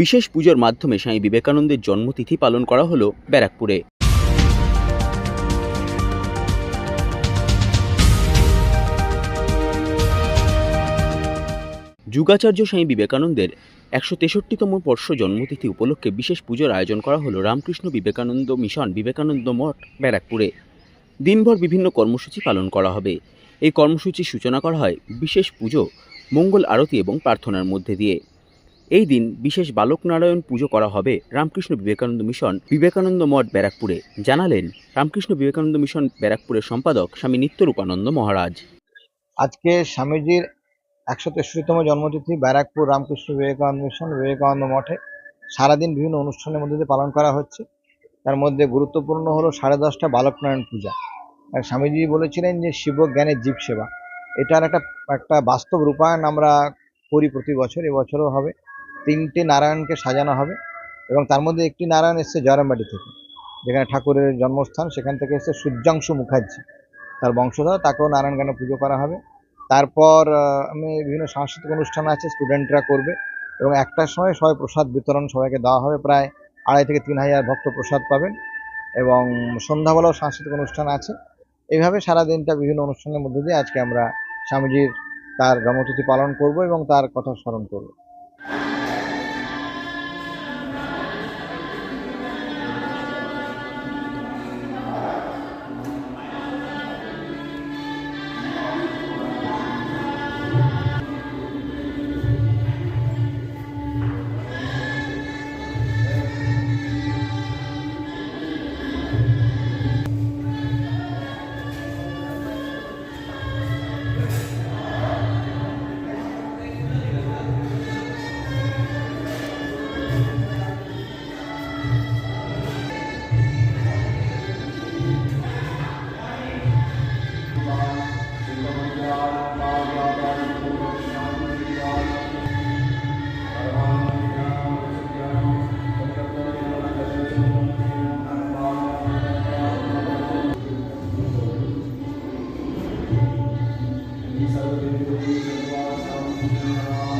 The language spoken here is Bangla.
বিশেষ পুজোর মাধ্যমে স্বামী বিবেকানন্দের জন্মতিথি পালন করা হলো ব্যারাকপুরে। যুগাচার্য স্বামী বিবেকানন্দের একশো তেষট্টিতম বর্ষ জন্মতিথি উপলক্ষে বিশেষ পুজোর আয়োজন করা হলো রামকৃষ্ণ বিবেকানন্দ মিশন বিবেকানন্দ মঠ, ব্যারাকপুরে। দিনভর বিভিন্ন কর্মসূচি পালন করা হবে। এই কর্মসূচির সূচনা করা হয় বিশেষ পুজো, মঙ্গল আরতি এবং প্রার্থনার মধ্যে দিয়ে। এই দিন বিশেষ বালক নারায়ণ পুজো করা হবে রামকৃষ্ণ বিবেকানন্দ মিশন বিবেকানন্দ মঠ ব্যারাকপুরে। জানালেন রামকৃষ্ণ বিবেকানন্দ মিশন ব্যারাকপুরের সম্পাদক স্বামী নিত্যরূপানন্দ মহারাজ। আজকে স্বামীজির একশো তেষট্টিতম জন্মতিথি ব্যারাকপুর রামকৃষ্ণ বিবেকানন্দ মিশন বিবেকানন্দ মঠে। সারাদিন বিভিন্ন অনুষ্ঠানের মধ্যে দিয়ে পালন করা হচ্ছে। তার মধ্যে গুরুত্বপূর্ণ হলো সাড়ে দশটা বালকনারায়ণ পূজা। আর স্বামীজি বলেছিলেন যে শিব জ্ঞানের জীব সেবা। এটার একটা একটা বাস্তব রূপায়ণ আমরা করি প্রতি বছর, এবছরও হবে। তিনটে নারায়ণকে সাজানো হবে এবং তার মধ্যে একটি নারায়ণ এসছে জয়রামবাটি থেকে। যেখানে ঠাকুরের জন্মস্থান, সেখান থেকে এসছে সূর্যাংশু মুখার্জি, তার বংশধর। তাকেও নারায়ণ গানে পুজো করা হবে। তারপর আমি বিভিন্ন সাংস্কৃতিক অনুষ্ঠান আছে স্টুডেন্টরা করবে এবং একটার সময় সবাই প্রসাদ বিতরণ সবাইকে দেওয়া হবে। প্রায় আড়াই থেকে তিন হাজার ভক্ত প্রসাদ পাবেন এবং সন্ধ্যাবেলাও সাংস্কৃতিক অনুষ্ঠান আছে। এইভাবে সারা দিনটা বিভিন্ন অনুষ্ঠানের মধ্যে দিয়ে আজকে আমরা স্বামীজির তার জন্মতিথি পালন করব এবং তার কথা স্মরণ করব। सर्वदेवदेवी सर्वासां